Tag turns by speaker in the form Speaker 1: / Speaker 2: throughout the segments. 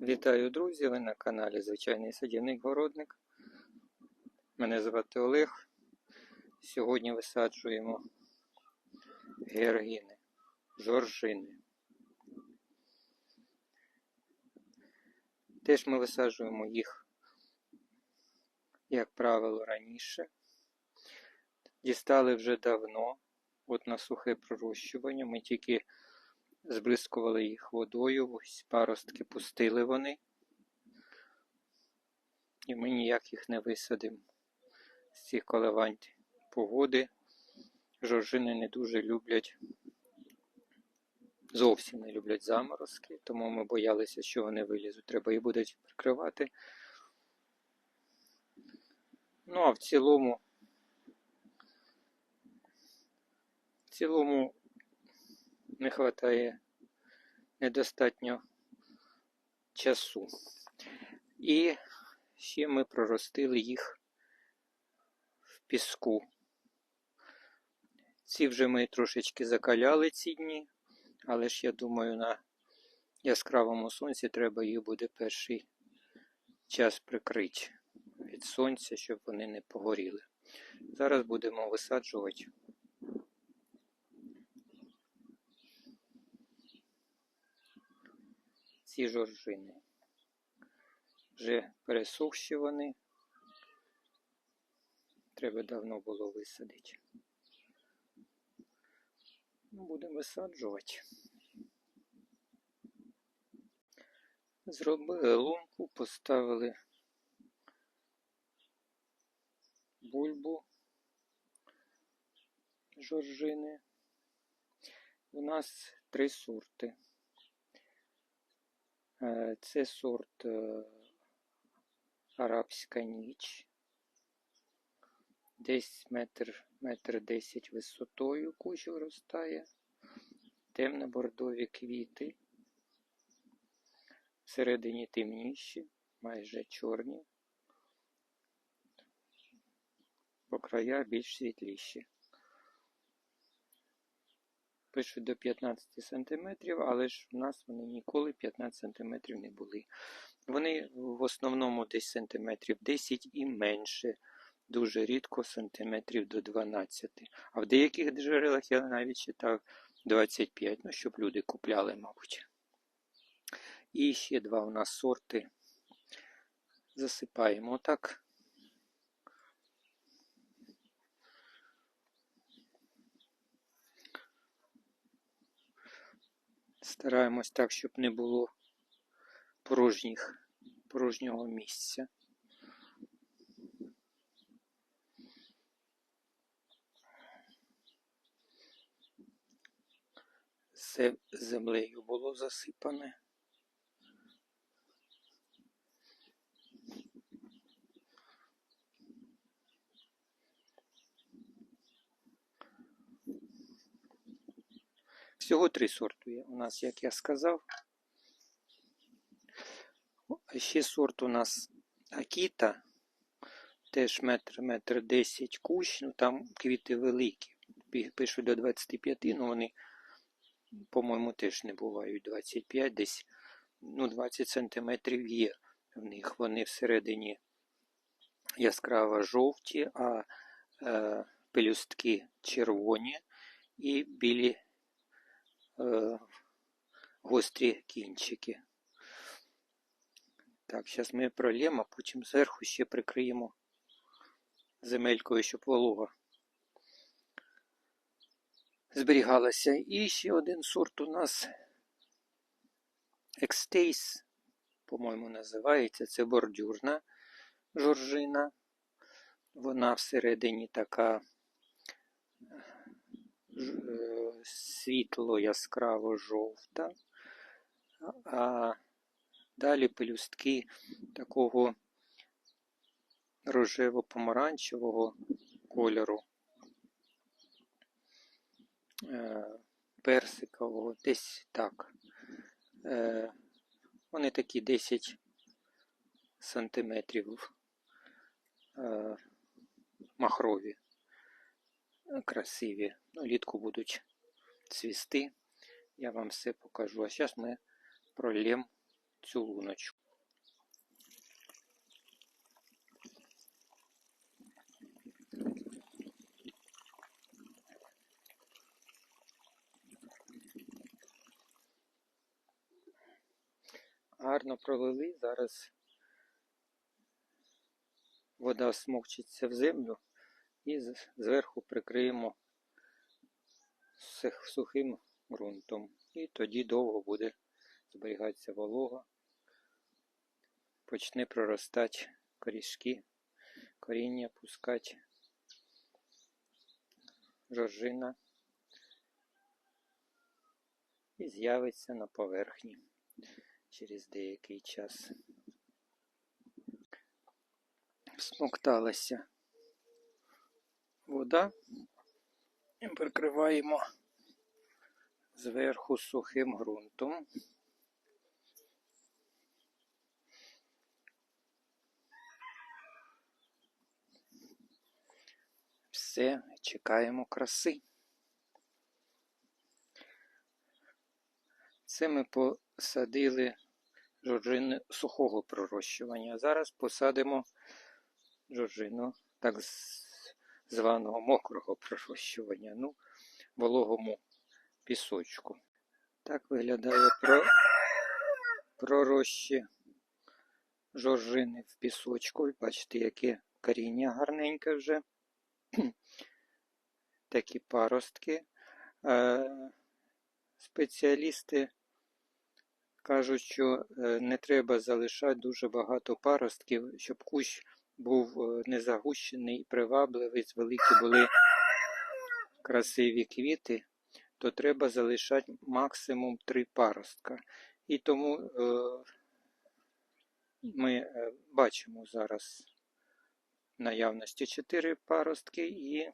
Speaker 1: Вітаю, друзі! Ви на каналі Звичайний садівник-городник. Мене звати Олег. Сьогодні висаджуємо георгіни, жоржини. Теж ми висаджуємо їх, як правило, раніше. Дістали вже давно, от на сухе пророщування. Ми тільки збризкували їх водою, ось паростки пустили вони. І ми ніяк їх не висадимо з цих коливань погоди. Жоржини не дуже люблять, зовсім не люблять заморозки, тому ми боялися, що вони вилізуть. Треба їх будуть прикривати. Ну, а в цілому, в цілому не вистачає недостатньо часу. І ще ми проростили їх в піску. Ці вже ми трошечки закаляли ці дні, але ж я думаю, на яскравому сонці треба їх буде перший час прикрити від сонця, щоб вони не погоріли. Зараз будемо висаджувати. Ці жоржини. Вже пересохші вони. Треба давно було висадити. Ну, Будемо висаджувати. Зробили лунку, поставили бульбу жоржини. У нас три сорти. Е, Це сорт е, Арабська ніч. Десь метр, метр десять висотою кущ виростає. Темно-бордові квіти. Всередині темніші, майже чорні. По краях більш світліші. Пишуть до 15 см, але ж в нас вони ніколи 15 см не були. Вони в основному десь сантиметрів 10 і менше. Дуже рідко сантиметрів до 12. А в деяких джерелах я навіть читав 25, ну, щоб люди купляли, мабуть. І ще два у нас сорти. Засипаємо отак. Стараємось так, щоб не було порожніх, порожнього місця. Землею було засипане. Три сорти є у нас, як я сказав. Ще сорт у нас Акіта. Теж метр, метр 10 кущ, ну там квіти великі. Пишуть до 25, ну вони, по-моєму, теж не бувають 25, десь ну, 20 сантиметрів є в них. Вони всередині яскраво жовті, а е, пелюстки червоні і білі е, гострі кінчики. Так, зараз ми прольємо, потім зверху ще прикриємо земелькою, щоб волога зберігалася. І ще один сорт у нас Екстейс, по-моєму, називається. Це бордюрна жоржина. Вона всередині така світло яскраво жовта, а далі пелюстки такого рожево-помаранчевого кольору, е, персикового, десь так. Е, Вони такі 10 сантиметрів е, махрові, красиві. Ну, літку будуть цвісти. Я вам все покажу. А зараз ми прольємо цю луночку. Гарно пролили, зараз вода смокчиться в землю і зверху прикриємо сих- сухим ґрунтом. І тоді довго буде зберігатися волога, почне проростати корішки, коріння пускати жоржина і з'явиться на поверхні через деякий час. Смокталася вода і прикриваємо зверху сухим ґрунтом. Все, чекаємо краси. Це ми посадили жоржини сухого пророщування. Зараз посадимо жоржину так з- званого мокрого пророщування, ну, вологому пісочку. Так виглядає про... пророщі жоржини в пісочку. Бачите, яке коріння гарненьке вже. Такі паростки. Е, Спеціалісти кажуть, що е, не треба залишати дуже багато паростків, щоб кущ був е, не загущений і привабливий, великі були красиві квіти, то треба залишати максимум три паростка. І тому е, ми е, бачимо зараз наявності чотири паростки і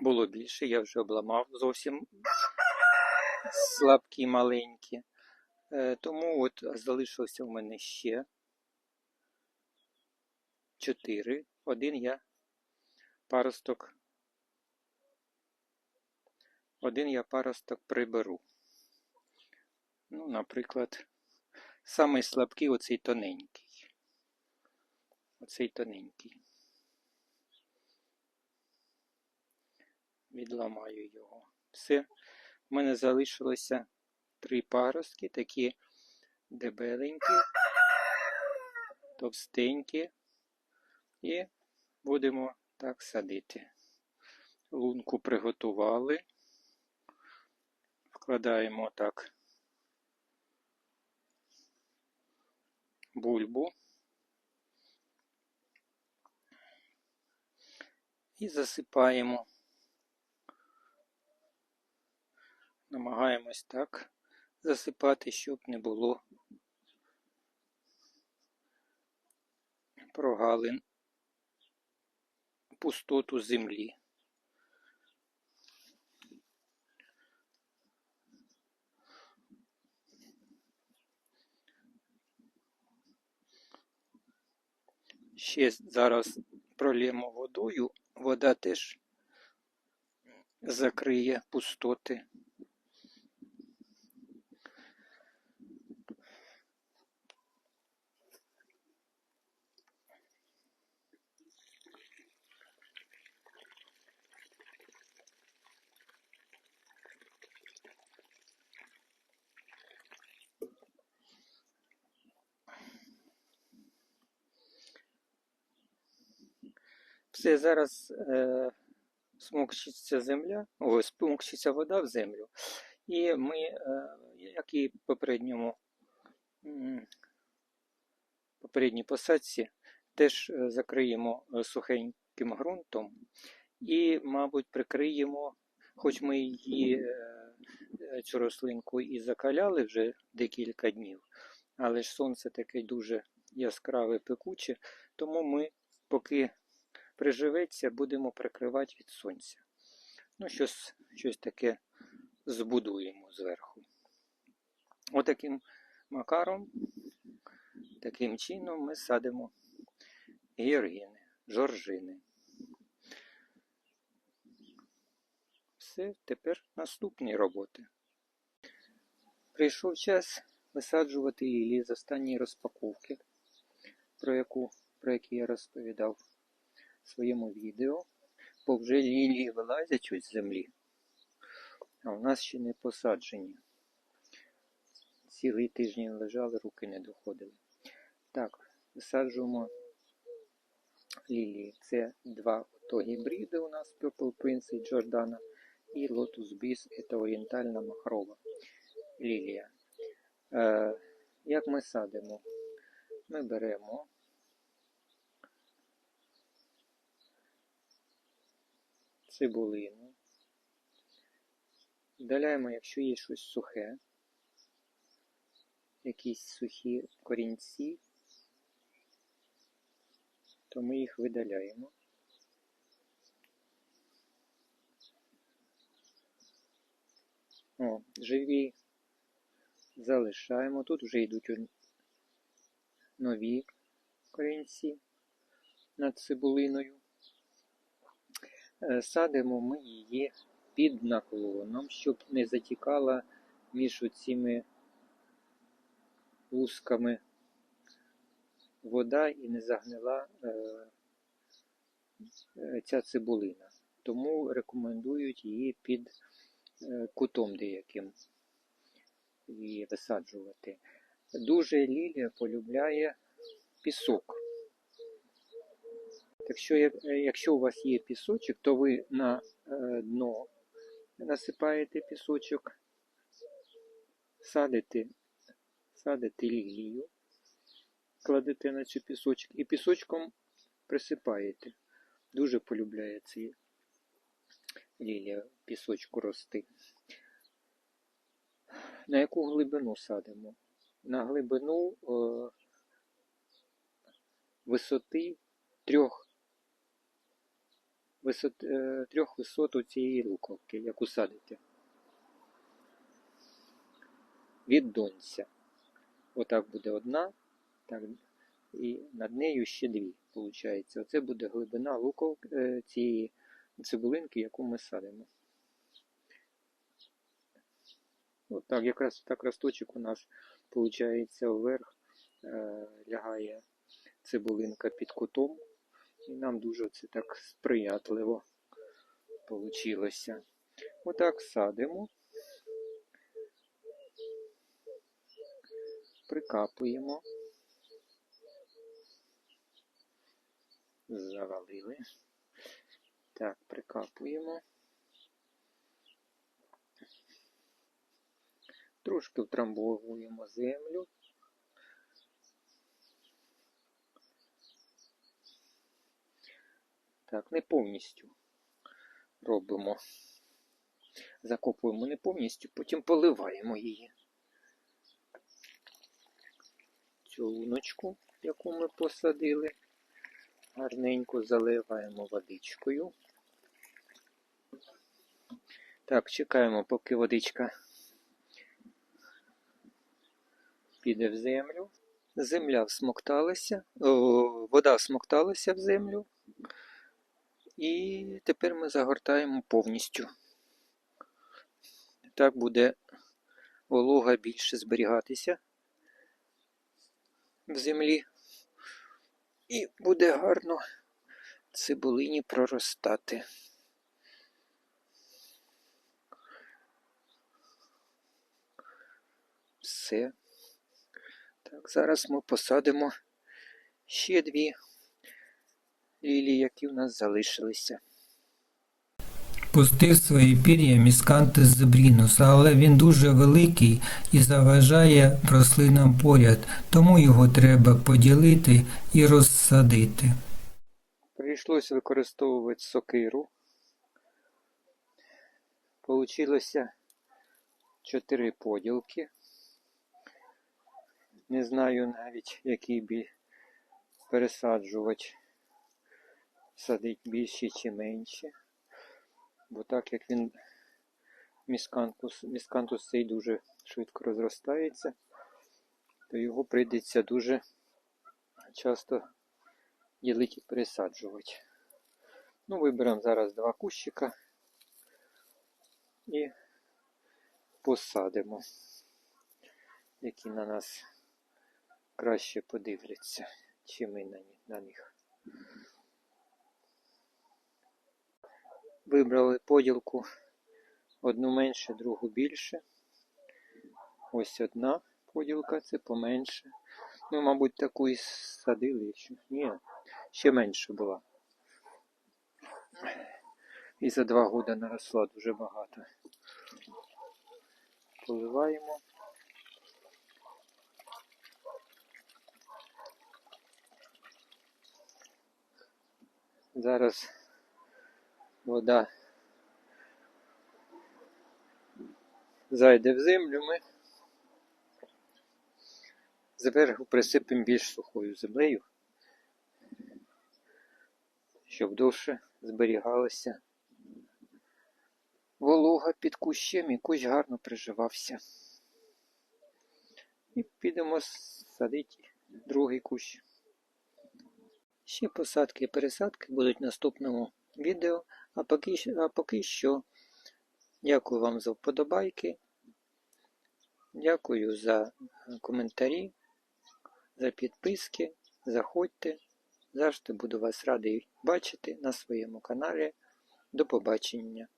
Speaker 1: було більше, я вже обламав зовсім слабкі маленькі. Е, Тому от залишилося в мене ще чотири. Один я паросток. Один я паросток приберу. Ну, наприклад, самий слабкий оцей тоненький. Оцей тоненький. Відламаю його. Все. У мене залишилося три паростки, такі дебеленькі, товстенькі. І будемо так садити. Лунку приготували. Вкладаємо так бульбу. І засипаємо. Намагаємось так засипати, щоб не було прогалин пустоту землі. Ще зараз пролємо водою, вода теж закриє пустоти. Все, зараз е, смокчиться земля, о, смокчиться вода в землю. І ми, е, як і в попередньому, попередній посадці, теж е, закриємо е, сухеньким ґрунтом і, мабуть, прикриємо, хоч ми її е, е, цю рослинку і закаляли вже декілька днів, але ж сонце таке дуже яскраве, пекуче, тому ми поки приживеться, будемо прикривати від сонця. Ну, щось, щось таке збудуємо зверху. Отаким макаром, таким чином ми садимо гіоргіни, жоржини. Все, тепер наступні роботи. Прийшов час висаджувати лілії з останньої розпаковки, про, яку, про які я розповідав своєму відео. Бо вже лілії вилазять ось з землі, а у нас ще не посаджені. Цілий тиждень лежали, руки не доходили. Так, висаджуємо лілії. Це два то гібриди у нас Purple Prince і Jordana. І Lotus Biz це орієнтальна махрова лілія. Е, як ми садимо? Ми беремо цибулину. Вдаляємо, якщо є щось сухе, якісь сухі корінці, то ми їх видаляємо. О, живі залишаємо. Тут вже йдуть нові корінці над цибулиною. Е, Садимо ми її під наклоном, щоб не затікала між оціми лусками вода і не загнила е, е, ця цибулина. Тому рекомендують її під кутом деяким її висаджувати. Дуже лілія полюбляє пісок. Якщо, е, якщо у вас є пісочок, то ви на е, дно насипаєте пісочок, садите, садите лілію, кладете на цю пісочок і пісочком присипаєте. Дуже полюбляє ці лілія пісочку рости. На яку глибину садимо? На глибину е, висоти трьох, висот, е, трьох висот у цієї луковки, яку садите. Від донця. Отак буде одна, так, і над нею ще дві, виходить. Оце буде глибина луковки е, цієї цибулинки, яку ми садимо. От якраз так росточок у нас виходить вверх, е, лягає цибулинка під кутом. І нам дуже це так сприятливо вийшло. Отак садимо, прикапуємо, завалили. Так, прикапуємо. Трошки втрамбовуємо землю. Так, не повністю робимо. Закопуємо не повністю, потім поливаємо її. Цю луночку, яку ми посадили, гарненько заливаємо водичкою. Так, чекаємо, поки водичка піде в землю. Земля всмокталася, о, вода всмокталася в землю. І тепер ми загортаємо повністю. Так буде волога більше зберігатися в землі. І буде гарно цибулині проростати. Все. Так, зараз ми посадимо ще дві лілії, які в нас залишилися.
Speaker 2: Пустив свої пір'я міскантис зебрінус, але він дуже великий і заважає рослинам поряд, тому його треба поділити і розсадити.
Speaker 1: Прийшлось використовувати сокиру. Получилося чотири поділки. Не знаю навіть, який би пересаджувати. Садить більше чи менше. Бо так як він міскантус, міскантус цей дуже швидко розростається, то його прийдеться дуже часто ділити і пересаджувати. Ну, виберемо зараз два кущика і посадимо. які на нас краще подивляться, чи ми на них. Вибрали поділку одну менше, другу більше. Ось одна поділка, це поменше. Ми, мабуть, таку і садили ще. Ні, ще менше була. І за два роки наросла дуже багато. Поливаємо. Зараз вода зайде в землю, ми зверху присипемо більш сухою землею, щоб довше зберігалася волога під кущем і кущ гарно приживався. І підемо садити другий кущ. Ще посадки і пересадки будуть в наступному відео. А поки, а поки що дякую вам за вподобайки. Дякую за коментарі, за підписки. Заходьте. Завжди буду вас радий бачити на своєму каналі. До побачення.